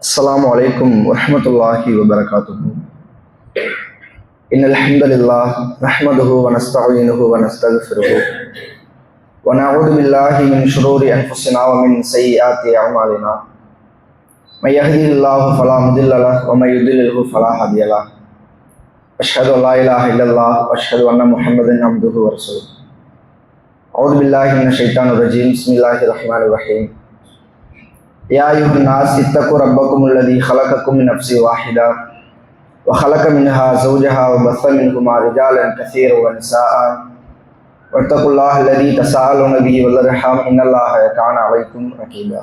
السلام عليكم ورحمة الله وبركاته. إن الحمد لله نحمده ونستعينه ونستغفره ونعوذ بالله من شرور أنفسنا ومن سيئات أعمالنا. من يهده الله فلا مضل له ومن يضلله فلا هادي له. أشهد أن لا إله إلا الله وأشهد أن محمدا عبده ورسوله. أعوذ بالله من الشيطان الرجيم. بسم الله الرحمن الرحيم. يا أيها الناس اتقوا ربكم الذي خلقكم من نفس واحدة وخلق منها زوجها وبث منهما رجالا كثيرا ونساء. واتقوا الله الذي تساءلون به والأرحام إن الله كان عليكم رقيبا.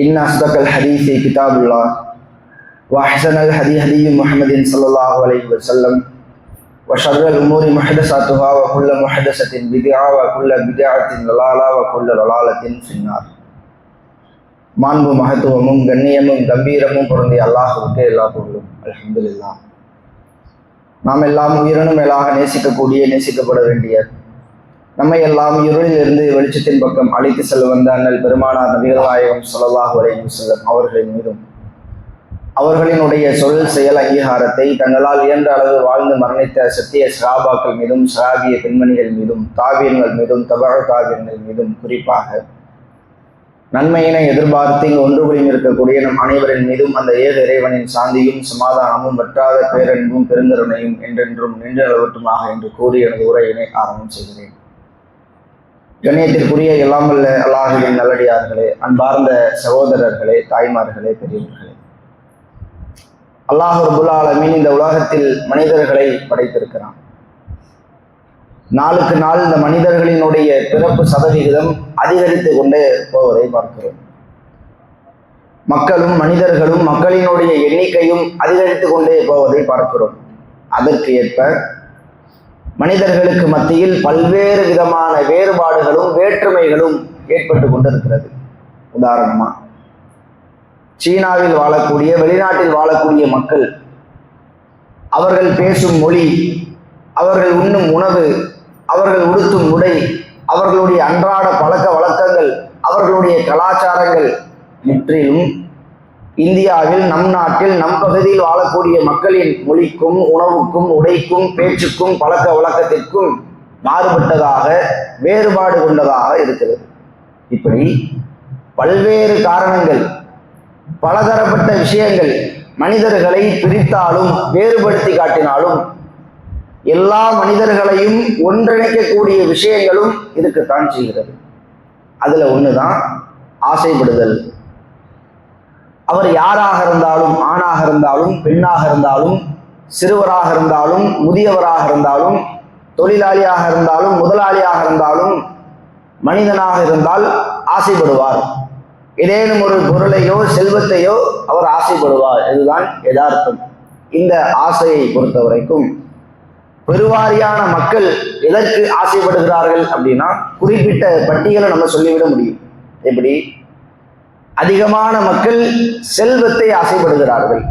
إن أصدق الحديث كتاب الله وأحسن الهدي هدي محمد صلى الله عليه وسلم. وشر الأمور محدثاتها وكل محدثة بدعة وكل بدعة ضلالة وكل ضلالة في النار. மாண்பு மகத்துவமும் கண்ணியமும் கம்பீரமும் பொருந்திய அல்லாஹுக்கு எல்லா பொருளும். அல்ஹம்துலில்லா நாம் எல்லாம் உயிரினும் மேலாக நேசிக்கக்கூடிய நேசிக்கப்பட வேண்டிய நம்மை எல்லாம் இருளில் இருந்து வெளிச்சத்தின் பக்கம் அழைத்து செல்ல வந்த அண்ணல் பெருமானார் நபிகள் நாயகம் சொல்லலாஹு செல்லும் அவர்களின் மீதும் அவர்களினுடைய சொல் செயல் அங்கீகாரத்தை தங்களால் இயன்ற அளவு வாழ்ந்து மரணித்த சத்திய ஸ்ராபாக்கள் மீதும் ஸ்ராபிய பெண்மணிகள் மீதும் தாவியங்கள் மீதும் தபழ தாவியங்கள் மீதும் குறிப்பாக நன்மையினை எதிர்பார்த்து இங்கு ஒன்று புரியும் இருக்கக்கூடிய நம் அனைவரின் மீதும் அந்த ஏக இறைவனின் சாந்தியும் சமாதானமும் வற்றாத பேரன்பும் பெருந்தருணையும் என்றென்றும் நின்று அளவட்டுமாக என்று கூறி எனது உரையினை ஆரம்பம் செய்கிறேன். கண்ணியத்திற்குரிய எல்லாம் வல்ல அல்லாஹுவின் நல்லடியார்களே அன்பார்ந்த சகோதரர்களே தாய்மார்களே பெரியவர்களே. அல்லாஹ் ரபுல்லாலமின் இந்த உலகத்தில் மனிதர்களை படைத்திருக்கிறான். நாளுக்கு நாள் இந்த மனிதர்களினுடைய பிறப்பு சதவிகிதம் அதிகரித்து கொண்டே போவதை பார்க்கிறோம். மக்களும் மனிதர்களும் மக்களினுடைய எண்ணிக்கையும் அதிகரித்து கொண்டே போவதை பார்க்கிறோம். அதற்கு ஏற்ப மனிதர்களுக்கு மத்தியில் பல்வேறு விதமான வேறுபாடுகளும் வேற்றுமைகளும் ஏற்பட்டு கொண்டிருக்கிறது. உதாரணமா சீனாவில் வாழக்கூடிய வெளிநாட்டில் வாழக்கூடிய மக்கள் அவர்கள் பேசும் மொழி அவர்கள் உண்ணும் உணவு அவர்கள் உடுத்தும் உடை அவர்களுடைய அன்றாட பழக்க வழக்கங்கள் அவர்களுடைய கலாச்சாரங்கள் முற்றிலும் இந்தியாவில் நம் நாட்டில் நம் பகுதியில் வாழக்கூடிய மக்களின் மொழிக்கும் உணவுக்கும் உடைக்கும் பேச்சுக்கும் பழக்க வழக்கத்திற்கும் மாறுபட்டதாக வேறுபாடு கொண்டதாக இருக்கிறது. இப்படி பல்வேறு காரணங்கள் பலதரப்பட்ட விஷயங்கள் மனிதர்களை பிரித்தாலும் வேறுபடுத்தி காட்டினாலும் எல்லா மனிதர்களையும் ஒன்றிணைக்கக்கூடிய விஷயங்களும் இதுக்குத்தான் செய்கிறது. ஒன்று தான் ஆசைப்படுதல். அவர் யாராக இருந்தாலும் ஆணாக இருந்தாலும் பெண்ணாக இருந்தாலும் சிறுவராக இருந்தாலும் முதியவராக இருந்தாலும் தொழிலாளியாக இருந்தாலும் முதலாளியாக இருந்தாலும் மனிதனாக இருந்தால் ஆசைப்படுவார். ஏதேனும் ஒரு பொருளையோ செல்வத்தையோ அவர் ஆசைப்படுவார். இதுதான் யதார்த்தம். இந்த ஆசையை பொறுத்த வரைக்கும் பெருவாரியான மக்கள் எதற்கு ஆசைப்படுகிறார்கள் அப்படின்னா குறிப்பிட்ட பட்டியலை நம்ம சொல்லிவிட முடியும். எப்படி? அதிகமான மக்கள் செல்வத்தை ஆசைப்படுகிறார்கள்.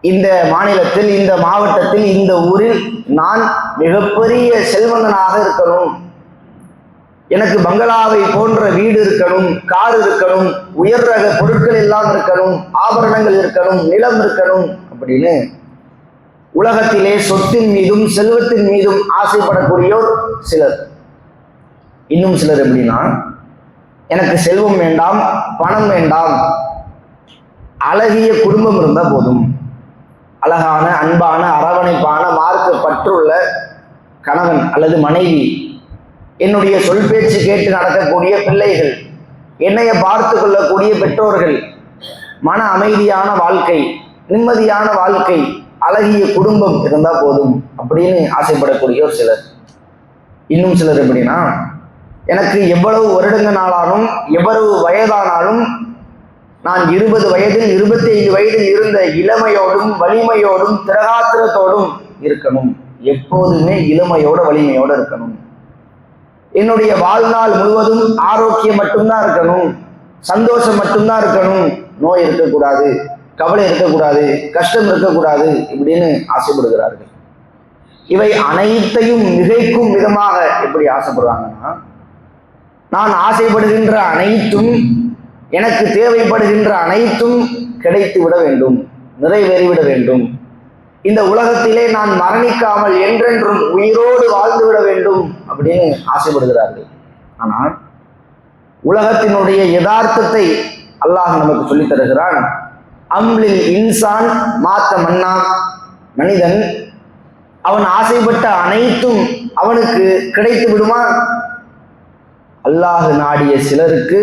இந்த மாநிலத்தில் இந்த மாவட்டத்தில் இந்த ஊரில் நான் மிகப்பெரிய செல்வந்தனாக இருக்கணும். எனக்கு பங்களாவை போன்ற வீடு இருக்கணும் கார் இருக்கணும் உயர் ரக பொருட்கள் எல்லாம் இருக்கணும் ஆபரணங்கள் இருக்கணும் நிலம் இருக்கணும் அப்படின்னு உலகத்திலே சொத்தின் மீதும் செல்வத்தின் மீதும் ஆசைப்படக்கூடியோர் சிலர். இன்னும் சிலர் எப்படின்னா எனக்கு செல்வம் வேண்டாம் பணம் வேண்டாம் அழகிய குடும்பம் இருந்தால் போதும். அழகான அன்பான அரவணைப்பான மார்க்க பற்றுள்ள கணவன் அல்லது மனைவி என்னுடைய சொல் பேச்சு கேட்டு நடக்கக்கூடிய பிள்ளைகள் என்னைய பார்த்து கொள்ளக்கூடிய பெற்றோர்கள் மன அமைதியான வாழ்க்கை நிம்மதியான வாழ்க்கை அழகிய குடும்பம் இருந்தால் போதும் அப்படின்னு ஆசைப்படக்கூடிய ஒரு சிலர். இன்னும் சிலர் எப்படின்னா எனக்கு எவ்வளவு வருடங்கள் நாளாலும் எவ்வளவு வயதானாலும் நான் இருபது வயதில் இருபத்தி ஐந்து வயதில் இருந்த இளமையோடும் வலிமையோடும் திரகாத்திரத்தோடும் இருக்கணும். எப்போதுமே இளமையோட வலிமையோட இருக்கணும். என்னுடைய வாழ்நாள் முழுவதும் ஆரோக்கியம் மட்டும்தான் இருக்கணும். சந்தோஷம் மட்டும்தான் இருக்கணும். நோய் இருக்கக்கூடாது. கவலை இருக்கக்கூடாது கஷ்டம் இருக்கக்கூடாது இப்படின்னு ஆசைப்படுகிறார்கள். இவை அனைத்தையும் மிகைக்கும் விதமாக எப்படி ஆசைப்படுறாங்கன்னா நான் ஆசைப்படுகின்ற அனைத்தும் எனக்கு தேவைப்படுகின்ற அனைத்தும் கிடைத்து விட வேண்டும் நிறைவேறிவிட வேண்டும். இந்த உலகத்திலே நான் மரணிக்காமல் என்றென்றும் உயிரோடு வாழ்ந்து விட வேண்டும் அப்படின்னு ஆசைப்படுகிறார்கள். ஆனால் உலகத்தினுடைய யதார்த்தத்தை அல்லாஹ் நமக்கு சொல்லித் தருகிறான் அம்லில் இன்சான் மாத்த மன்னா. மனிதன் அவன் ஆசைப்பட்ட அனைத்தும் அவனுக்கு கிடைத்து விடுமா? அல்லாஹு நாடிய சிலருக்கு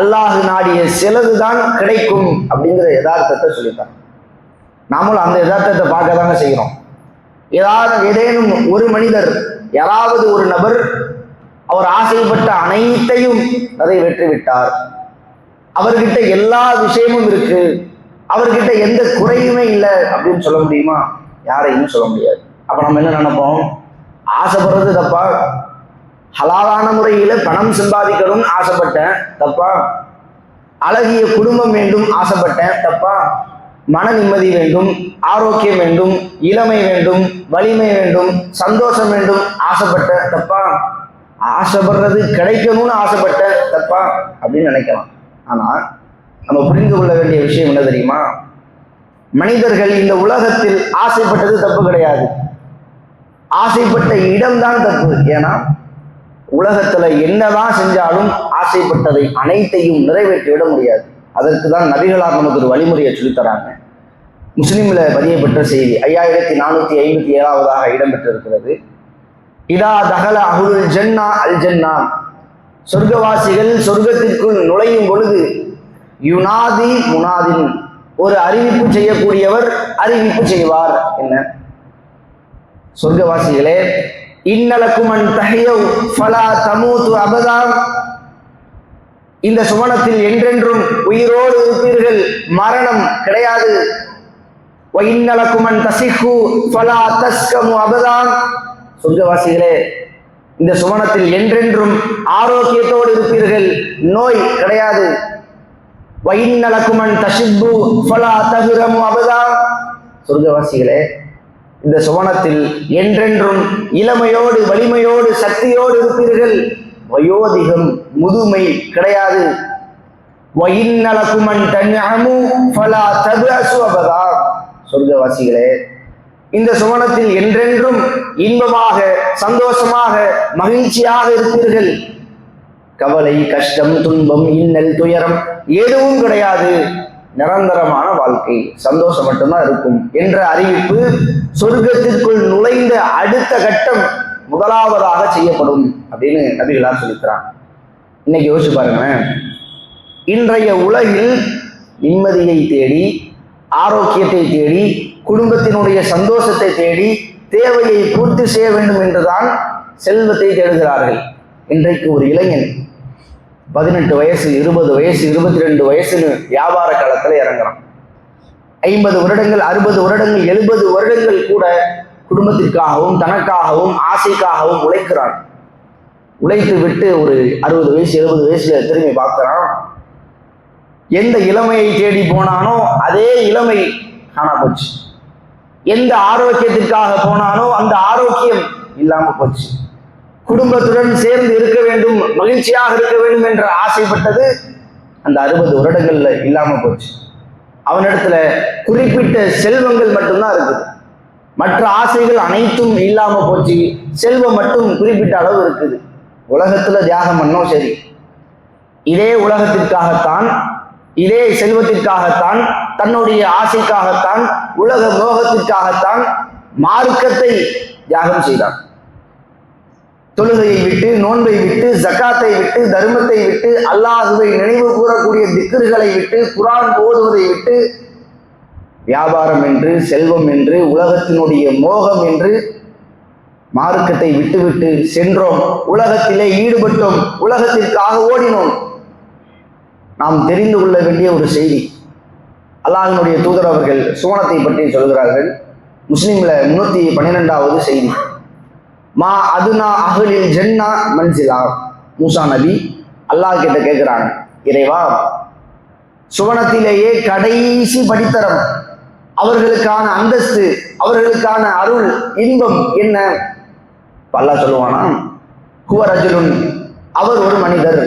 அல்லாஹு நாடிய சிலதுதான் கிடைக்கும் அப்படிங்கிற யதார்த்தத்தை சொல்லித்தான் நாமளும் அந்த யதார்த்தத்தை பார்க்க தானே செய்கிறோம். ஏதாவது ஏதேனும் ஒரு மனிதர் யாராவது ஒரு நபர் அவர் ஆசைப்பட்ட அனைத்தையும் அதை வெற்றிவிட்டார் அவர்கிட்ட எல்லா விஷயமும் இருக்கு. அவர்கிட்ட எந்த குறையுமே இல்லை அப்படின்னு சொல்ல முடியுமா? யாரையும் சொல்ல முடியாது. அப்ப நம்ம என்ன நினைப்போம்? ஆசைப்படுறது தப்பா? ஹலாலான முறையில பணம் சம்பாதிக்கணும்னு ஆசைப்பட்டேன் தப்பா? அழகிய குடும்பம் வேண்டும் ஆசைப்பட்டேன் தப்பா? மன நிம்மதி வேண்டும் ஆரோக்கியம் வேண்டும் இளமை வேண்டும் வலிமை வேண்டும் சந்தோஷம் வேண்டும் ஆசைப்பட்டேன் தப்பா? ஆசைப்படுறது கிடைக்கணும்னு ஆசைப்பட்டேன் தப்பா? அப்படின்னு நினைக்கலாம். ஆனா நம்ம புரிந்து கொள்ள வேண்டிய விஷயம் என்ன தெரியுமா? மனிதர்கள் இந்த உலகத்தில் ஆசைப்பட்டது தப்பு கிடையாது. ஆசைப்பட்ட இடம்தான் தப்பு. ஏன்னா உலகத்துல என்னதான் செஞ்சாலும் ஆசைப்பட்டதை அனைத்தையும் நிறைவேற்றி விட முடியாது. அதற்கு தான் நபிகளார் நமக்கு ஒரு வழிமுறையை சொல்லித்தராங்க முஸ்லீம்ல பதியப்பெற்ற பதியப்பட்ட செய்தி ஐயாயிரத்தி நானூத்தி ஐம்பத்தி ஏழாவதாக இடம்பெற்றிருக்கிறது. இதா தகல அகுல் ஜன்னா அல் ஜன்னா. சொர்க்கவாசிகள் சொர்க்கத்திற்குள் நுழையும் பொழுது யுனாதி முனாதின். ஒரு அறிவிப்பு செய்யக்கூடியவர் அறிவிப்பு செய்வார். என்ன? சொர்க்கவாசிகளே இன்னலக்குமன் தஹையவ் ஃபலா தமூத்து அபதாம் இந்த சுவனத்தில் என்றென்றும் உயிரோடு இருப்பீர்கள். மரணம் கிடையாது. இன்னலக்குமன் தசிஹு ஃபலா தஸ்கமு அபதாம் சொர்க்கவாசிகளே இந்த சுவனத்தில் என்றென்றும் ஆரோக்கியத்தோடு இருப்பீர்கள். நோய் கிடையாது. சொர்க்கவாசிகளே இந்த சுவனத்தில் என்றென்றும் இளமையோடு வலிமையோடு சக்தியோடு இருப்பீர்கள். வயோதிகம் முதுமை கிடையாது. தன்யமு ஃபலா சொர்க்கவாசிகளே இந்த சுவனத்தில் என்றென்றும் இன்பமாக சந்தோஷமாக மகிழ்ச்சியாக இருப்பீர்கள். கவலை கஷ்டம் துன்பம் இன்னல் துயரம் எதுவும் கிடையாது. நிரந்தரமான வாழ்க்கை. சந்தோஷம் மட்டும்தான் இருக்கும் என்ற அறிவிப்பு சொர்க்கத்திற்குள் நுழைந்த அடுத்த கட்டம் முதலாவதாக செய்யப்படும் அப்படின்னு நபிகளார் சொல்லிக்கிறான் இன்னைக்கு யோசிச்சு பாருங்களேன். இன்றைய உலகில் நிம்மதியை தேடி ஆரோக்கியத்தை தேடி குடும்பத்தினுடைய சந்தோஷத்தை தேடி தேவையை பூர்த்தி செய்ய வேண்டும் என்றுதான் செல்வத்தை தேடுகிறார்கள். இன்றைக்கு ஒரு இளைஞன் பதினெட்டு வயசு இருபது வயசு இருபத்தி ரெண்டு வயசுன்னு வியாபார காலத்தில் இறங்குறான். ஐம்பது வருடங்கள் அறுபது வருடங்கள் எழுபது வருடங்கள் கூட குடும்பத்திற்காகவும் தனக்காகவும் ஆசைக்காகவும் உழைக்கிறான். உழைத்து விட்டு ஒரு அறுபது வயசு எழுபது வயசுல திரும்பி பார்க்கிறான். எந்த இளமையை தேடி போனானோ அதே இளமை காணா போச்சு. எந்த ஆரோக்கியத்திற்காக போனானோ அந்த ஆரோக்கியம் இல்லாம போச்சு. குடும்பத்துடன் சேர்ந்து இருக்க வேண்டும் மகிழ்ச்சியாக இருக்க வேண்டும் என்று ஆசைப்பட்டது அந்த அறுபது வருடங்கள்ல இல்லாம போச்சு. அவனிடத்துல குறிப்பிட்ட செல்வங்கள் மட்டும்தான் இருக்குது. மற்ற ஆசைகள் அனைத்தும் இல்லாம போச்சு. செல்வம் மட்டும் குறிப்பிட்ட அளவு இருக்குது. உலகத்துல தியாகம் பண்ணோம் சரி. இதே உலகத்திற்காகத்தான் இதே செல்வத்திற்காகத்தான் தன்னுடைய ஆசைக்காகத்தான் உலக மோகத்திற்காகத்தான் மார்க்கத்தை தியாகம் செய்தான். தொழுகையை விட்டு நோன்பை விட்டு ஜக்காத்தை விட்டு தர்மத்தை விட்டு அல்லாஹுவை நினைவு கூறக்கூடிய திக்கர்களை விட்டு குரான் ஓதுவதை விட்டு வியாபாரம் என்று செல்வம் என்று உலகத்தினுடைய மோகம் என்று மார்க்கத்தை விட்டுவிட்டு சென்றோம். உலகத்திலே ஈடுபட்டோம். உலகத்திற்காக ஓடினோம். நாம் தெரிந்து கொள்ள வேண்டிய ஒரு செய்தி. அல்லாஹினுடைய தூதர் அவர்கள் சுவனத்தை பற்றி சொல்கிறார்கள். முஸ்லீமில் முன்னூத்தி பன்னிரெண்டாவது செய்தி. மா அதுனா அகலில் ஜென்னா மன்சிலா. மூசா நபி அல்லாஹ் கிட்ட கேட்கிறாங்க இறைவா சுவனத்திலேயே கடைசி படித்தரம் அவர்களுக்கான அந்தஸ்து அவர்களுக்கான அருள் இன்பம் என்ன? பல்லா சொல்லுவானா குவரஜுலுன் அவர் ஒரு மனிதர்.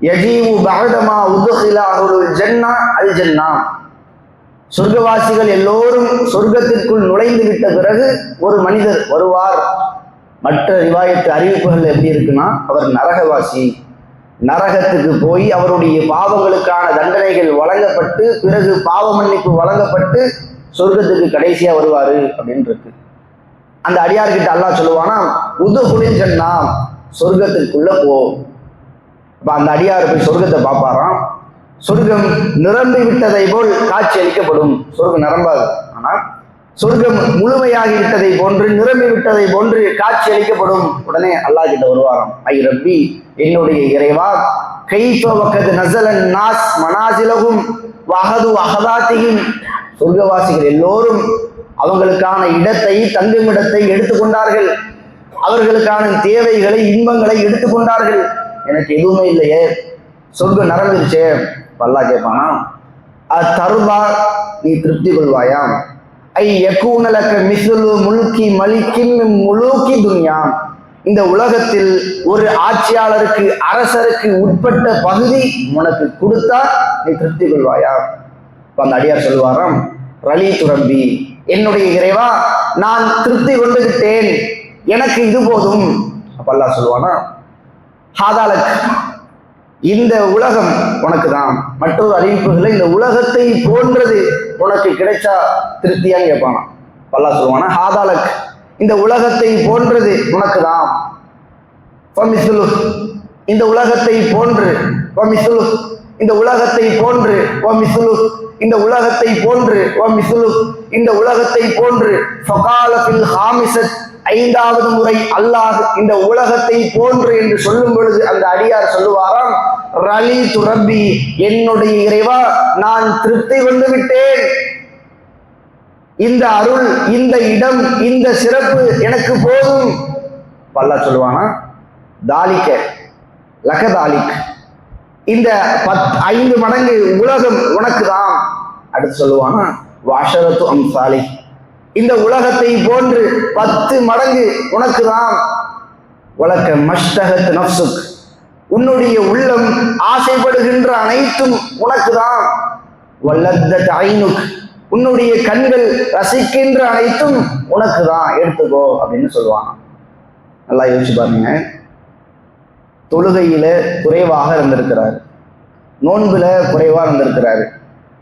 யஜீவு பகதமா உதுகிலாஹுல் ஜன்னா அல் ஜன்னா. சொர்க்கவாசிகள் எல்லோரும் சொர்க்கத்திற்குள் நுழைந்து விட்ட பிறகு ஒரு மனிதர் வருவார். மற்ற ரிவாயத்து அறிவிப்புகள் எப்படி இருக்குன்னா அவர் நரகவாசி. நரகத்துக்கு போய் அவருடைய பாவங்களுக்கான தண்டனைகள் வழங்கப்பட்டு பிறகு பாவ மன்னிப்பு வழங்கப்பட்டு சொர்க்கத்துக்கு கடைசியா வருவாரு அப்படின்னு இருக்கு. அந்த அடியார்கிட்ட அல்லாஹ் சொல்லுவானா உதுகுலின் சொன்னா சொர்க்கத்துக்குள்ள போ. அப்ப அந்த அடியார் போய் சொர்க்கத்தை பார்ப்பாராம். சொர்க்கம் நிரம்பி விட்டதை போல் காட்சி அளிக்கப்படும். சொர்க்கம் நிரம்பாது. ஆனா சொர்க்கம் முழுமையாகி விட்டதை போன்று நிரம்பி விட்டதை போன்று காட்சி அளிக்கப்படும். உடனே அல்லாஹ் கிட்ட வருவாராம் ஐ ரப்பி என்னுடைய இறைவா கைஃப நசலன் நாஸ் மனாசிலகும் வகது அகதாத்தியும் சொர்க்கவாசிகள் எல்லோரும் அவங்களுக்கான இடத்தை தங்குமிடத்தை எடுத்துக்கொண்டார்கள் அவர்களுக்கான தேவைகளை இன்பங்களை எடுத்துக்கொண்டார்கள் எனக்கு எதுவுமே இல்லையே. சொர்க்கம் நடந்துருச்சே பல்லா கேட்பானா அத்தருவா நீ திருப்தி கொள்வாயாம். ஐ யக்கூனலக்க மிசுலு முழுக்கி மலிக்கின் முழுக்கி துன்யா. இந்த உலகத்தில் ஒரு ஆட்சியாளருக்கு அரசருக்கு உட்பட்ட பகுதி உனக்கு கொடுத்தா நீ திருப்தி கொள்வாயா? அந்த அடியார் சொல்லுவாராம் ரலி துரம்பி என்னுடைய இறைவா நான் திருப்தி கொண்டுகிட்டேன் எனக்கு இது போதும். அப்ப சொல்லுவானா ஹாதாலக் இந்த உலகம் உனக்கு தான் மற்றொரு அறிவிப்புகளை இந்த உலகத்தை போன்றது உனக்கு கிடைச்சா திருப்தியா கேட்பானா பல்லா சொல்லுவானா ஹாதாலக் இந்த உலகத்தை போன்றது உனக்கு தான் இந்த உலகத்தை போன்று இந்த உலகத்தை போன்று ஓ மிசுலு. இந்த உலகத்தை போன்று ஓ மிசுலு. இந்த உலகத்தை போன்று ஃபகால ஹாமிசத். ஐந்தாவது முறை அல்லாஹ் இந்த உலகத்தை போன்று என்று சொல்லும் பொழுது அந்த அடியார் சொல்லுவாராம் ரலி துரப்பி என்னுடைய இறைவா நான் திருப்தி கொண்டு விட்டேன். இந்த அருள் இந்த இடம் இந்த சிறப்பு எனக்கு போதும். பல்லா சொல்லுவானா தாலிக்க லக தாலிக். இந்த பத் ஐந்து மடங்கு உலகம் உனக்கு தான் அடுத்து சொல்லுவானா வாஷரத்து அம்சாலி. இந்த உலகத்தை போன்று பத்து மடங்கு உனக்கு தான் உலக மஷ்டகத் நப்சுக் உன்னுடைய உள்ளம் ஆசைப்படுகின்ற அனைத்தும் உனக்கு தான் வல்லத்த ஐனுக். உன்னுடைய கண்கள் ரசிக்கின்ற அனைத்தும் உனக்கு தான் எடுத்துக்கோ அப்படின்னு சொல்லுவாங்க நல்லா யோசிச்சு பாருங்க. தொழுகையில குறைவாக இருந்திருக்கிறார். நோன்புல குறைவாக இருந்திருக்கிறாரு.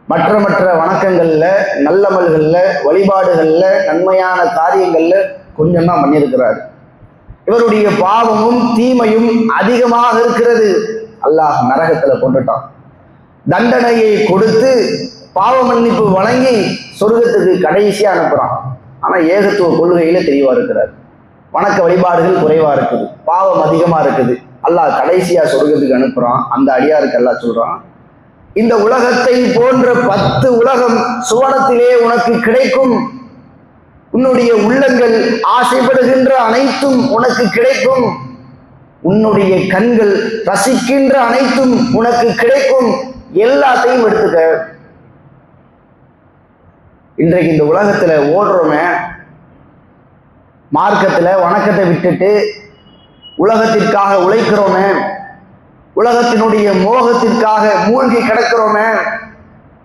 மற்ற மற்ற வணக்கங்கள்ல நல்லமல்கள்ல வழிபாடுகள்ல நன்மையான காரியங்கள்ல கொஞ்சம் தான் பண்ணியிருக்கிறாரு. இவருடைய பாவமும் தீமையும் அதிகமாக இருக்கிறது. அல்லாஹ் நரகத்துல கொண்டுட்டான். தண்டனையை கொடுத்து பாவ மன்னிப்பு வழங்கி சொர்க்கத்துக்கு கடைசியா அனுப்புறான். ஆனா ஏகத்துவ கொள்கையில தெளிவா இருக்கிறார். வணக்க வழிபாடுகள் குறைவா இருக்குது. பாவம் அதிகமா இருக்குது. அல்லாஹ் கடைசியா சொர்க்கத்துக்கு அனுப்புறான். அந்த அடியாருக்கு அல்லாஹ் சொல்றான் இந்த உலகத்தை போன்ற பத்து உலகம் சுவனத்திலே உனக்கு கிடைக்கும். உன்னுடைய உள்ளங்கள் ஆசைப்படுகின்ற அனைத்தும் உனக்கு கிடைக்கும். உன்னுடைய கண்கள் ரசிக்கின்ற அனைத்தும் உனக்கு கிடைக்கும். எல்லாத்தையும் எடுத்துக்க. இன்றைக்கு இந்த உலகத்துல ஓடுறோமே மார்க்கத்துல வணக்கத்தை விட்டுட்டு உலகத்திற்காக உழைக்கிறோமே. உலகத்தினுடைய மோகத்திற்காக மூழ்கி கிடக்கிறோமே.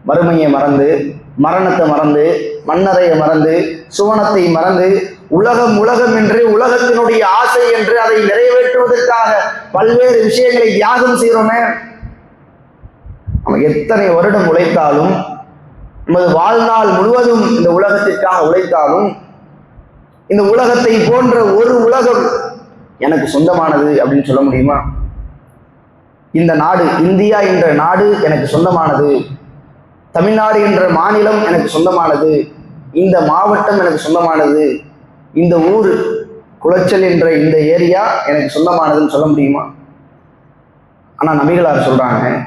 வறுமையை மறந்து மரணத்தை மறந்து மன்னரையை மறந்து சுவனத்தை மறந்து உலகம் உலகம் என்று உலகத்தினுடைய ஆசை என்று அதை நிறைவேற்றுவதற்காக பல்வேறு விஷயங்களை தியாகம் செய்கிறோமே. நம்ம எத்தனை வருடம் உழைத்தாலும் நமது வாழ்நாள் முழுவதும் இந்த உலகத்திற்காக உழைத்தாலும் இந்த உலகத்தை போன்ற ஒரு உலகம் எனக்கு சொந்தமானது அப்படின்னு சொல்ல முடியுமா? இந்த நாடு இந்தியா என்ற நாடு எனக்கு சொந்தமானது. தமிழ்நாடு என்ற மாநிலம் எனக்கு சொந்தமானது. இந்த மாவட்டம் எனக்கு சொந்தமானது. இந்த ஊர் குளச்சல் என்ற இந்த ஏரியா எனக்கு சொந்தமானதுன்னு சொல்ல முடியுமா? ஆனால் நபிகளார் சொல்றாங்க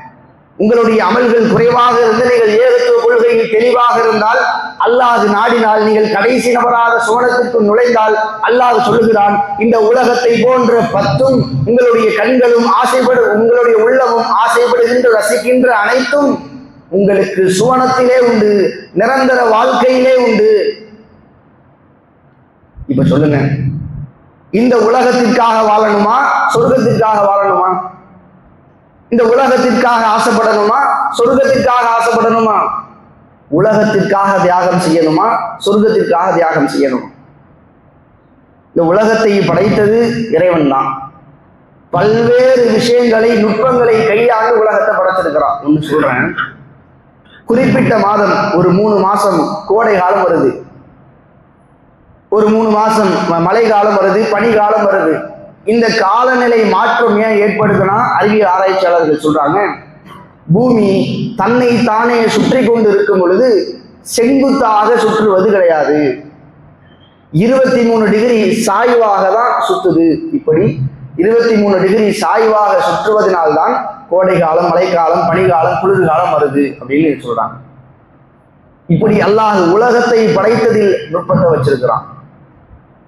உங்களுடைய அமல்கள் குறைவாக இருந்து நீங்கள் ஏகத்துவ கொள்கையில் தெளிவாக இருந்தால் அல்லாது நாடினால் நீங்கள் கடைசி நபராக சுவனத்துக்கு நுழைந்தால் அல்லாது சொல்லுகிறான் இந்த உலகத்தை போன்ற பத்தும் உங்களுடைய கண்களும் ஆசைப்படு உங்களுடைய உள்ளமும் ஆசைப்படுகின்ற ரசிக்கின்ற அனைத்தும் உங்களுக்கு சுவனத்திலே உண்டு நிரந்தர வாழ்க்கையிலே உண்டு. இப்ப சொல்லுங்க இந்த உலகத்திற்காக வாழணுமா சொர்க்கத்திற்காக வாழணுமா? இந்த உலகத்திற்காக ஆசைப்படணுமா சொர்க்கத்திற்காக ஆசைப்படணுமா? உலகத்திற்காக தியாகம் செய்யணுமா? சொர்க்கத்திற்காக தியாகம் செய்யணுமா? இந்த உலகத்தை படைத்தது இறைவன் தான் பல்வேறு விஷயங்களை நுட்பங்களை கையாண்டு உலகத்தை படைச்சிருக்கிறான் ஒன்று சொல்றேன். குறிப்பிட்ட மாதம் ஒரு மூணு மாசம் கோடை காலம் வருது. ஒரு மூணு மாசம் மழை காலம் வருது பனி காலம் வருது. இந்த காலநிலை மாற்றம் ஏன் ஏற்படுதுன்னா அறிவியல் ஆராய்ச்சியாளர்கள் சொல்றாங்க. பூமி தன்னை தானே சுற்றி கொண்டு இருக்கும் பொழுது செங்குத்தாக சுற்றுவது கிடையாது. இருபத்தி மூணு டிகிரி சாய்வாக தான் சுத்துது. இப்படி இருபத்தி மூணு டிகிரி சாய்வாக சுற்றுவதனால்தான் கோடை காலம் மழைக்காலம் பனிகாலம் குளிர்காலம் வருது அப்படின்னு சொல்றாங்க. இப்படி அல்லாஹ் உலகத்தை படைத்ததில் நுட்பத்தை வச்சிருக்கிறான்.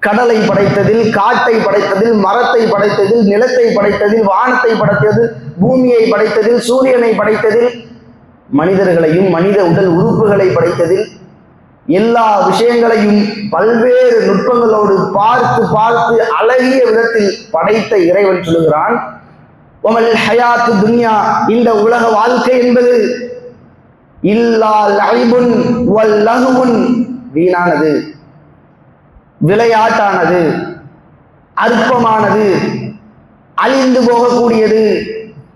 கடலை படைத்ததில் காட்டை படைத்ததில் மரத்தை படைத்ததில் நிலத்தை படைத்ததில் வானத்தை படைத்தது பூமியை படைத்ததில் சூரியனை படைத்ததில் மனிதர்களையும் மனித உடல் உறுப்புகளை படைத்ததில் எல்லா விஷயங்களையும் பல்வேறு நுட்பங்களோடு பார்த்து பார்த்து அழகிய விதத்தில் படைத்த இறைவன் சொல்லுகிறான். உமல் ஹயாத்து துன்யா இந்த உலக வாழ்க்கை என்பது இல்லா லைபுன் வல் லகுவுன் வீணானது. விளையாட்டானது அற்பமானது அழிந்து போகக்கூடியது.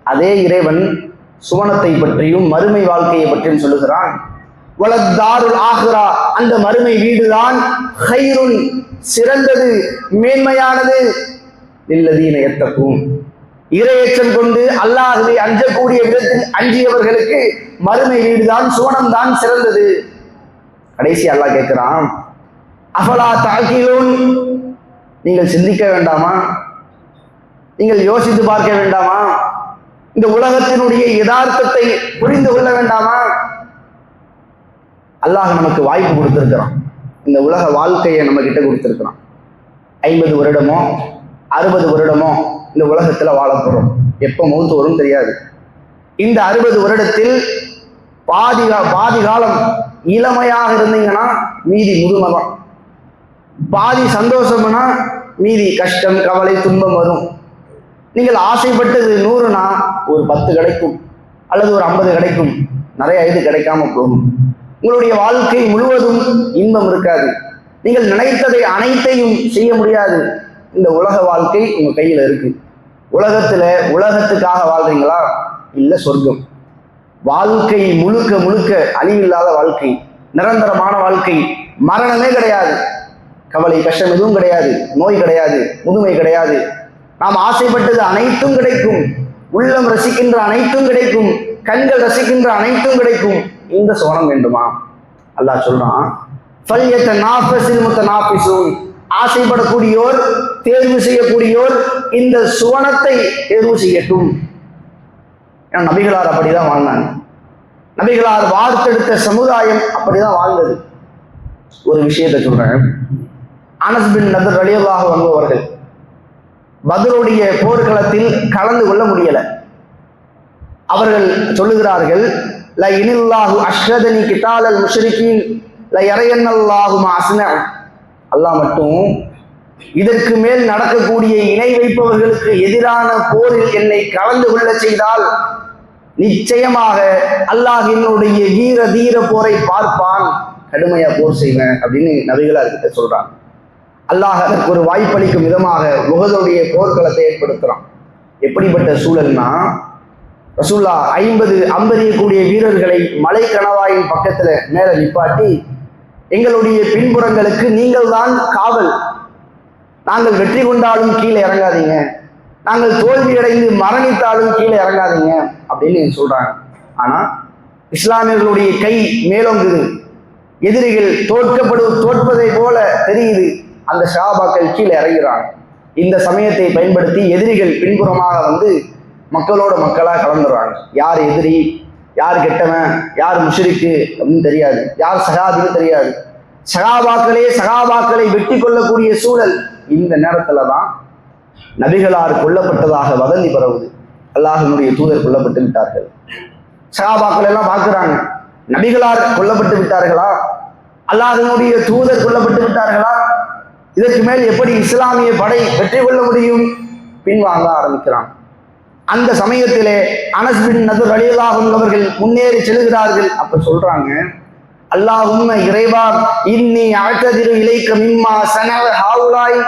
அதே இறைவன் சுவனத்தை பற்றியும் மறுமை வாழ்க்கையை பற்றியும் சொல்லுகிறான். வலத்தாருல் ஆகுரா அந்த மறுமை வீடுதான் ஹைருன் சிறந்தது மேன்மையானது. இல்லதீன எத்தக்கும் இரையேற்றம் கொண்டு அல்லாஹுவை அஞ்சக்கூடிய விதத்தில் அஞ்சியவர்களுக்கு மறுமை வீடுதான் சுவனம்தான் சிறந்தது. கடைசி அல்லாஹ் கேட்கிறான் அஃபலா தாக்கிலூன் நீங்கள் சிந்திக்க வேண்டாமா? நீங்கள் யோசித்து பார்க்க வேண்டாமா? இந்த உலகத்தினுடைய யதார்த்தத்தை புரிந்து கொள்ள வேண்டாமா? அல்லாஹ் நமக்கு வாய்ப்பு கொடுத்திருக்கிறான். இந்த உலக வாழ்க்கையை நம்ம கிட்ட கொடுத்திருக்கிறான். ஐம்பது வருடமோ அறுபது வருடமோ இந்த உலகத்தில் வாழப்படுறோம் எப்போ மௌத்து வரும் தெரியாது. இந்த அறுபது வருடத்தில் பாதி பாதி காலம் இளமையாக இருந்தீங்கன்னா மீதி முதுமை தான். பாதி சந்தோஷம்னா மீதி கஷ்டம் கவலை துன்பம் வரும். நீங்கள் ஆசைப்பட்டது நூறுனா ஒரு பத்து கிடைக்கும் அல்லது ஒரு ஐம்பது கிடைக்கும் நிறைய இது கிடைக்காம போகும். உங்களுடைய வாழ்க்கை முழுவதும் இன்பம் இருக்காது. நீங்கள் நினைத்ததை அனைத்தையும் செய்ய முடியாது. இந்த உலக வாழ்க்கை உங்க கையில இருக்கு. உலகத்துல உலகத்துக்காக வாழ்றீங்களா? இல்ல சொர்க்கம். வாழ்க்கை முழுக்க முழுக்க அழிவில்லாத வாழ்க்கை நிரந்தரமான வாழ்க்கை மரணமே கிடையாது. கவலை கஷ்டம் எதுவும் கிடையாது. நோய் கிடையாது முதுமை கிடையாது. நாம் ஆசைப்பட்டது அனைத்தும் கிடைக்கும். உள்ளம் ரசிக்கின்ற அனைத்தும் கிடைக்கும். கண்கள் ரசிக்கின்ற அனைத்தும் கிடைக்கும். இந்த சோனம் வேண்டுமா? அல்லாஹ் சொல்றான் ஃபல்யத்த நாஃபஸில் முத்த நாஃபிசூன் ஆசைப்படக்கூடியோர் தேர்வு செய்யக்கூடியோர் இந்த சுவனத்தை தேர்வு செய்யட்டும். ஏன்னா நபிகளார் அப்படிதான் வாழ்ந்தாங்க. நபிகளார் வார்த்தெடுத்த சமுதாயம் அப்படிதான் வாழ்ந்தது. ஒரு விஷயத்தை சொல்றேன். அனஸ் பின் நதர் ரலியல்லாஹு வந்தவர்கள் பதிலுடைய போர்க்களத்தில் கலந்து கொள்ள முடியல. அவர்கள் சொல்லுகிறார்கள் ல இனில்லாஹு அஷ்ரதனி கிட்டாலல் முஷ்ரிகீன் ல யரையன்னல்லாஹு அஸ்ன அல்லாஹ் மட்டும் இதற்கு மேல் நடக்கக்கூடிய இணை வைப்பவர்களுக்கு எதிரான போரில் என்னை கலந்து கொள்ள செய்தால் நிச்சயமாக அல்லாஹ் என்னுடைய வீர தீர போரை பார்ப்பான். கடுமையா போர் செய்வேன் அப்படின்னு நபிகளார் கிட்ட சொல்றாங்க. அல்லாஹ் அதற்கு ஒரு வாய்ப்பளிக்கும் விதமாக முகதுடைய போர்க்களத்தை ஏற்படுத்துகிறான் எப்படிப்பட்ட சூழல்னா ரசூல்லா ஐம்பது அம்பெறியக்கூடிய வீரர்களை மலை கணவாயின் பக்கத்துல மேல நிப்பாட்டி எங்களுடைய பின்புறங்களுக்கு நீங்கள் தான் காவல். நாங்கள் வெற்றி கொண்டாலும் கீழே இறங்காதீங்க. நாங்கள் தோல்வி அடைந்து மரணித்தாலும் கீழே இறங்காதீங்க அப்படின்னு சொல்றாங்க. ஆனா இஸ்லாமியர்களுடைய கை மேலோங்குது. எதிரிகள் தோற்கப்படு தோற்பதை போல தெரியுது. அந்த ஷாபாக்கள் கீழே இறங்குறாங்க இந்த சமயத்தை பயன்படுத்தி எதிரிகள் பின்புறமாக வந்து மக்களோட மக்களாக கலந்துடுறாங்க யார் எதிரி யார் கெட்டவன் யார் முஷிருக்கு அப்படின்னு தெரியாது. யார் சகாபின்னு தெரியாது. சகாபாக்களே சகாபாக்களை வெட்டி கொள்ளக்கூடிய சூழல் இந்த நேரத்துல தான் நபிகளார் கொல்லப்பட்டதாக வதந்தி பரவுது. அல்லாஹனுடைய தூதர் கொல்லப்பட்டு விட்டார்கள். சகாபாக்கள் எல்லாம் பார்க்குறாங்க. நபிகளார் கொல்லப்பட்டு விட்டார்களா? அல்லாஹனுடைய தூதர் கொல்லப்பட்டு விட்டார்களா? இதற்கு மேல் எப்படி இஸ்லாமிய படை வெற்றி கொள்ள முடியும்? பின்வாங்க ஆரம்பிக்கிறான். அந்த சமயத்திலே அனஸ் பின் நதுர் அவர்கள் முன்னேறி செல்கிறார்கள். அப்ப சொல்றாங்க அல்லாஹும்ம இறைவா இன்னி அழத்ததிரு இலைக்க மிம்மா சனவ ஹாவுலாய்.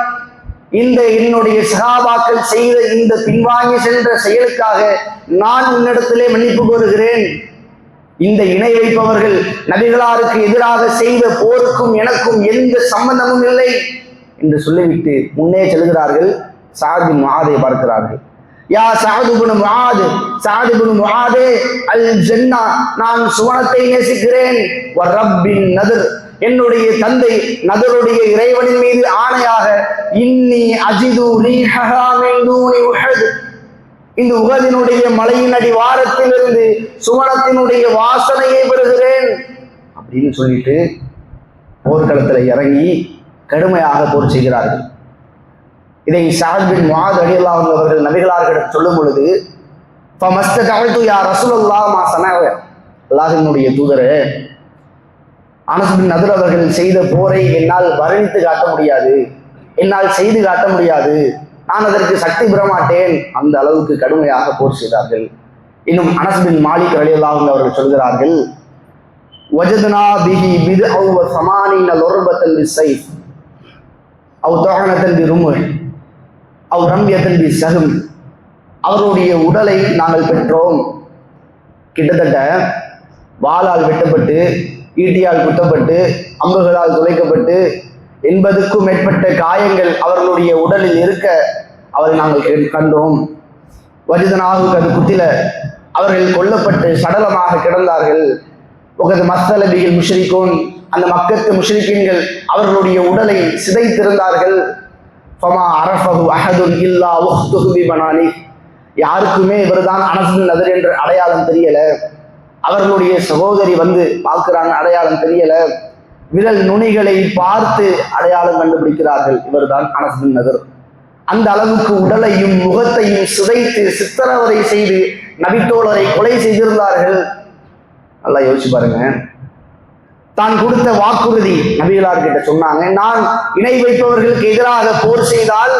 இந்த என்னுடைய சகாபாக்கள் செய்த இந்த பின்வாங்கி சென்ற செயலுக்காக நான் உன்னிடத்திலே மன்னிப்பு கோருகிறேன். இந்த இணை வைப்பவர்கள் நபிகளாருக்கு எதிராக செய்த போருக்கும் எனக்கும் எந்த சம்பந்தமும் இல்லை. என்று சொல்லிவிட்டு முன்னே செல்கிறார்கள். சாதி மாதை பார்க்கிறார்கள். யா சாதுபுனு முஆது சாதுபுனு முஆதே அல் ஜென்னா நான் சுவனத்தை நேசிக்கிறேன். ரப்பின் நதர் என்னுடைய தந்தை நதருடைய இறைவனின் மீது ஆணையாக இன்னி அஜிது ரீஹஹா இந்த உகதினுடைய மலையின் அடி வாரத்திலிருந்து சுவனத்தினுடைய வாசனையை பெறுகிறேன். அப்படின்னு சொல்லிட்டு போர்க்களத்துல இறங்கி கடுமையாக போர் செய்கிறார்கள் இதை சாஹிபின் மாது அடியல்லா அவர்கள் நபிகளார்களிடம் சொல்லும் பொழுது ஃபமஸ்தஜஅல்து யா ரசூலுல்லாஹ் மா சனவ அல்லாஹினுடைய தூதரே அனஸ் நதுர் அவர்கள் செய்த போரை என்னால் வர்ணித்து காட்ட முடியாது. என்னால் செய்து காட்ட முடியாது. நான் அதற்கு சக்தி பெறமாட்டேன் அந்த அளவுக்கு கடுமையாக போர் செய்தார்கள். இன்னும் அனசுபின் மாலிக் ரலியல்லாஹு அவர்கள் சொல்கிறார்கள் வஜதுனா பிஹி பிது அவு சமானின லொர்பத்தல் சைஃப். அவ் தோகனத்தல் பி ருமு அவு ரம்பியத்தல் பி சகும். அவருடைய உடலை நாங்கள் பெற்றோம். கிட்டத்தட்ட வாளால் வெட்டப்பட்டு ஈட்டியால் குத்தப்பட்டு அம்புகளால் துளைக்கப்பட்டு எண்பதுக்கும் மேற்பட்ட காயங்கள் அவர்களுடைய உடலில் இருக்க அவரை நாங்கள் கண்டோம். வஜிதனாவுக்கு அது குத்தில அவர்கள் கொல்லப்பட்டு சடலமாக கிடந்தார்கள். உகது மஸ்தலபிகள் முஷ்ரிகோன் அந்த மக்கத்து முஷ்ரிக்கீன்கள் அவர்களுடைய உடலை சிதைத்திருந்தார்கள். ஃபமா அரஃபஹு அஹதுன் இல்லா உஹ்துஹு பனானி யாருக்குமே இவர்தான் அனசுன் நதர் என்ற அடையாளம் தெரியல. அவர்களுடைய சகோதரி வந்து பார்க்கிறாங்க அடையாளம் தெரியல. விரல் நுனிகளை பார்த்து அடையாளம் கண்டுபிடிக்கிறார்கள் இவர்தான் அனஸ் நதர். அந்த அளவுக்கு உடலையும் முகத்தையும் சிதைத்து சித்திரவதை செய்து நபித்தோழரை கொலை செய்திருந்தார்கள். நல்லா யோசிச்சு பாருங்க. தான் கொடுத்த வாக்குறுதி நபிகளார் கிட்ட சொன்னாங்க. நான் இணை வைப்பவர்களுக்கு எதிராக போர் செய்தால்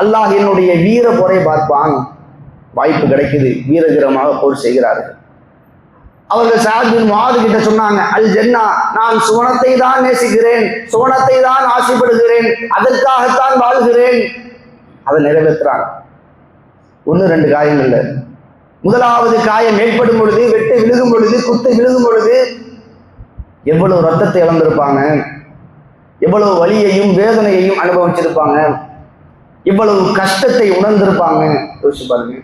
அல்லாஹ் என்னுடைய வீர போரை பார்ப்பான். வாய்ப்பு கிடைக்குது. வீரதீரமாக போர் செய்கிறார்கள். அவர்கள் சார்பில் மாது கிட்ட சொன்னாங்க அல் ஜென்னா நான் சுவனத்தை தான் நேசிக்கிறேன். சுவனத்தை தான் ஆசைப்படுகிறேன். அதற்காகத்தான் வாழ்கிறேன். அதை நிறைவேற்றுறாங்க. ஒன்று ரெண்டு காயம் இல்லை. முதலாவது காயம் ஏற்படும் பொழுது வெட்டு விழுகும் பொழுது குத்து விழுகும் பொழுது எவ்வளவு ரத்தத்தை இழந்திருப்பாங்க? எவ்வளவு வலியையும் வேதனையையும் அனுபவிச்சிருப்பாங்க? இவ்வளவு கஷ்டத்தை உணர்ந்திருப்பாங்க? யோசிச்சு பாருங்க.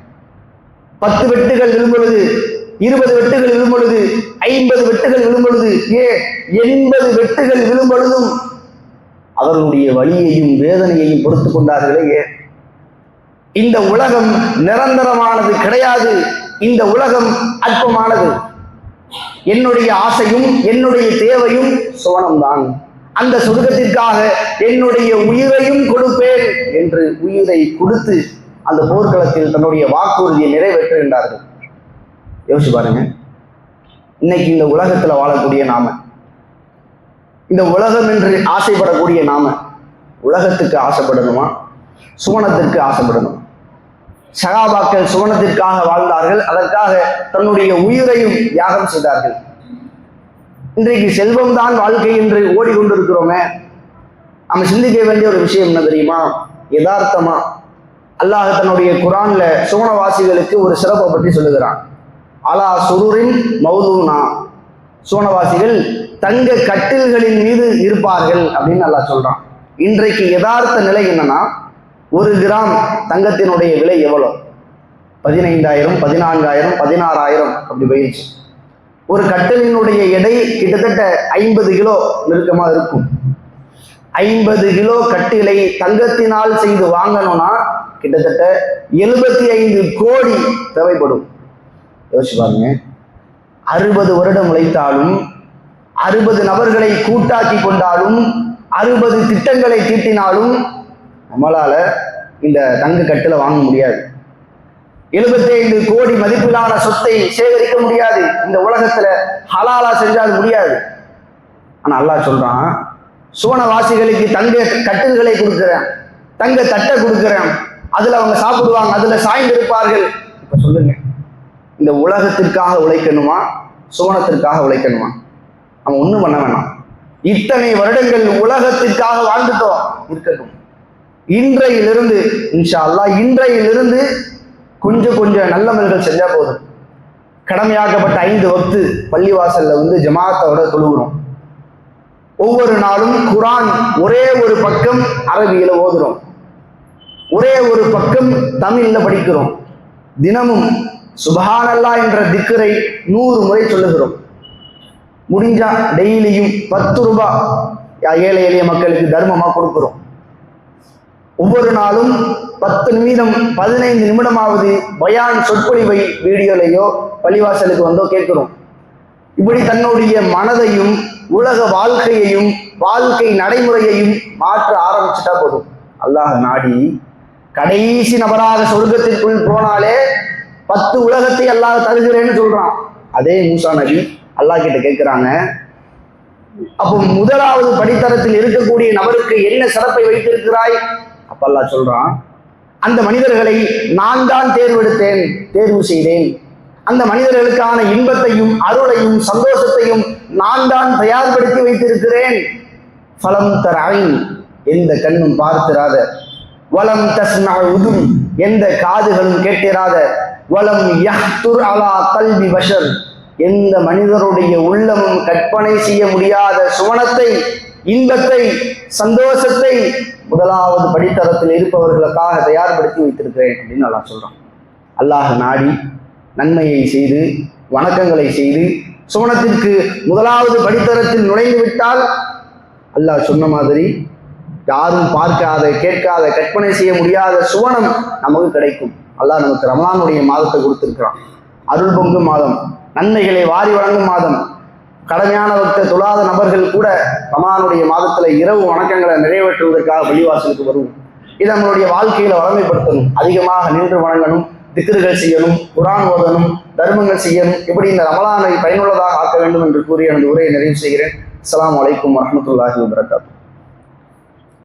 பத்து வெட்டுகள் விழும்பொழுது இருபது வெட்டுகள் விழும்பொழுது ஐம்பது வெட்டுகள் விழும்பொழுது ஏ எண்பது வெட்டுகள் விழும்பொழுதும் அவர்களுடைய வலியையும் வேதனையையும் பொறுத்து கொண்டார்களே ஏன் இந்த உலகம் நிரந்தரமானது கிடையாது. இந்த உலகம் அற்பமானது. என்னுடைய ஆசையும் என்னுடைய தேவையும் சுவனம்தான். அந்த சொர்க்கத்திற்காக என்னுடைய உயிரையும் கொடுப்பேன் என்று உயிரை கொடுத்து அந்த போர்க்களத்தில் தன்னுடைய வாக்குறுதியை நிறைவேற்றுகின்றார்கள். யோசிச்சு பாருங்க. இன்னைக்கு இந்த உலகத்தில் வாழக்கூடிய நாம இந்த உலகம் என்று ஆசைப்படக்கூடிய நாம உலகத்துக்கு ஆசைப்படணுமா? சுவனத்திற்கு ஆசைப்படணும். சகாபாக்கள் சுவனத்திற்காக வாழ்ந்தார்கள். அதற்காக தன்னுடைய உயிரையும் தியாகம் செய்தார்கள். இன்றைக்கு செல்வம் தான் வாழ்க்கை என்று ஓடிக்கொண்டிருக்கிறோமே. நம்ம சிந்திக்க வேண்டிய ஒரு விஷயம் என்ன தெரியுமா? யதார்த்தமா அல்லாஹ் தன்னுடைய குரான்ல சுவனவாசிகளுக்கு ஒரு சிறப்பை பற்றி சொல்லுகிறான். அலா சுருரின் மௌதூனா. சுவனவாசிகள் தங்க கட்டில்களின் மீது இருப்பார்கள் அப்படின்னு நல்லா சொல்றான். இன்றைக்கு யதார்த்த நிலை என்னன்னா ஒரு கிராம் தங்கத்தினுடைய விலை எவ்வளோ பதினைந்தாயிரம் பதினான்காயிரம் பதினாறாயிரம் அப்படி போயிடுச்சு ஒரு கட்டலினுடைய எடை கிட்டத்தட்ட ஐம்பது கிலோ நெருக்கமாக இருக்கும். ஐம்பது கிலோ கட்டிலை தங்கத்தினால் செய்து வாங்கணும்னா கிட்டத்தட்ட எழுபத்தி ஐந்து கோடி தேவைப்படும். யோசிச்சு பாருங்க. அறுபது வருடம் உழைத்தாலும் அறுபது நபர்களை கூட்டாக்கி கொண்டாலும் அறுபது திட்டங்களை தீட்டினாலும் நம்மளால இந்த தங்க கட்டில வாங்க முடியாது. 75 கோடி மதிப்பிலான சொத்தை சேகரிக்க முடியாது. இந்த உலகத்துல ஹலாலா செஞ்சால் முடியாது. ஆனா அல்லாஹ் சொல்றான் சுவனவாசிகளுக்கு தங்க கட்டில்களை கொடுக்கிறேன் தங்க தட்டை கொடுக்கிறேன். அதுல அவங்க சாப்பிடுவாங்க அதுல சாய்ந்து இருப்பார்கள் இப்ப சொல்லுங்க இந்த உலகத்திற்காக உழைக்கணுமா? சுவனத்திற்காக உழைக்கணுமா? நம்ம ஒண்ணும் பண்ண வேணாம். இத்தனை வருடங்கள் உலகத்திற்காக வாழ்ந்துட்டோம். இருக்கட்டும். இன்றையிலிருந்து இன்ஷா அல்லாஹ் இன்றையிலிருந்து கொஞ்சம் கொஞ்சம் நல்லமல்கள் செஞ்சா போதும். கடமையாக்கப்பட்ட ஐந்து வக்து பள்ளிவாசல்ல வந்து ஜமாத்தோட தொழுகிறோம். ஒவ்வொரு நாளும் குரான் ஒரே ஒரு பக்கம் அரபியில ஓதுறோம். ஒரே ஒரு பக்கம் தமிழ்ல படிக்கிறோம். தினமும் சுபஹானல்லா என்ற திக்கரை நூறு முறை சொல்லுகிறோம். முடிஞ்சா டெய்லியும் பத்து ரூபாய் ஏழை எளிய மக்களுக்கு தர்மமா கொடுக்கிறோம். ஒவ்வொரு நாளும் பத்து நிமிடம் பதினைந்து நிமிடமாவது பயான் சொற்பொழிவை வீடியோலையோ பள்ளிவாசலுக்கு வந்தோ கேட்கிறோம். இப்படி தன்னுடைய மனதையும் உலக வாழ்க்கையையும் வாழ்க்கை நடைமுறையையும் மாற்ற ஆரம்பிச்சுட்டா போதும். அல்லாஹ் நாடி கடைசி நபராக சொர்க்கத்திற்குள் போனாலே பத்து உலகத்தை அல்லாஹ் தருகிறேன்னு சொல்றான். அதே மூசா நபி அல்லாஹ் கிட்ட கேட்கிறாங்க அப்போ முதலாவது படித்தரத்தில் இருக்கக்கூடிய நபருக்கு என்ன சிறப்பை வைத்திருக்கிறாய்? அப்ப அல்லாஹ் சொல்றான் அந்த மனிதர்களை நான் தான் தேர்வெடுத்தேன் தேர்வு செய்தேன். அந்த மனிதர்களுக்கான இன்பத்தையும் அருளையும் சந்தோஷத்தையும் நான் தான் தயார்படுத்தி வைத்திருக்கிறேன். பலம் தராயின் எந்த கண்ணும் பார்த்திராத. வலம் தஸ்மா உதும் எந்த காதுகளும் கேட்டிராத. வலம் யஹ்துர் அலா கல்வி பஷர் எந்த மனிதருடைய உள்ளமும் கற்பனை செய்ய முடியாத சுவனத்தை இன்பத்தை சந்தோஷத்தை முதலாவது படித்தரத்தில் இருப்பவர்களுக்காக தயார்படுத்தி வைத்திருக்கிறேன் அப்படின்னு அல்லாஹ் சொல்றான். அல்லாஹ் நாடி நன்மையை செய்து வணக்கங்களை செய்து சுவனத்திற்கு முதலாவது படித்தரத்தில் நுழைந்து விட்டால் அல்லாஹ் சொன்ன மாதிரி யாரும் பார்க்காத கேட்காத கற்பனை செய்ய முடியாத சுவனம் நமக்கு கிடைக்கும். அல்லாஹ் நமக்கு ரமலானுடைய மாதத்தை கொடுத்திருக்கிறான். அருள் பொங்கும் மாதம் நன்மைகளை வாரி வழங்கும் மாதம். கடமையான வக்த தொழாத நபர்கள் கூட ரமானுடைய மாதத்துல இரவு வணக்கங்களை நிறைவேற்றுவதற்காக பள்ளிவாசலுக்கு வருவோம் இது நம்மளுடைய வாழ்க்கையில வளமைப்படுத்தணும். அதிகமாக நின்று வணங்கணும் திக்ருகள் செய்யணும் குரான் ஓதணும் தர்மங்கள் செய்யணும். இப்படி இந்த ரமலானை பயனுள்ளதாக ஆக்க வேண்டும் என்று கூறி எனது உரையை நிறைவு செய்கிறேன். அஸ்லாம் வலைக்கம் வரமத்துல்லாஹி வபரகாத்துஹு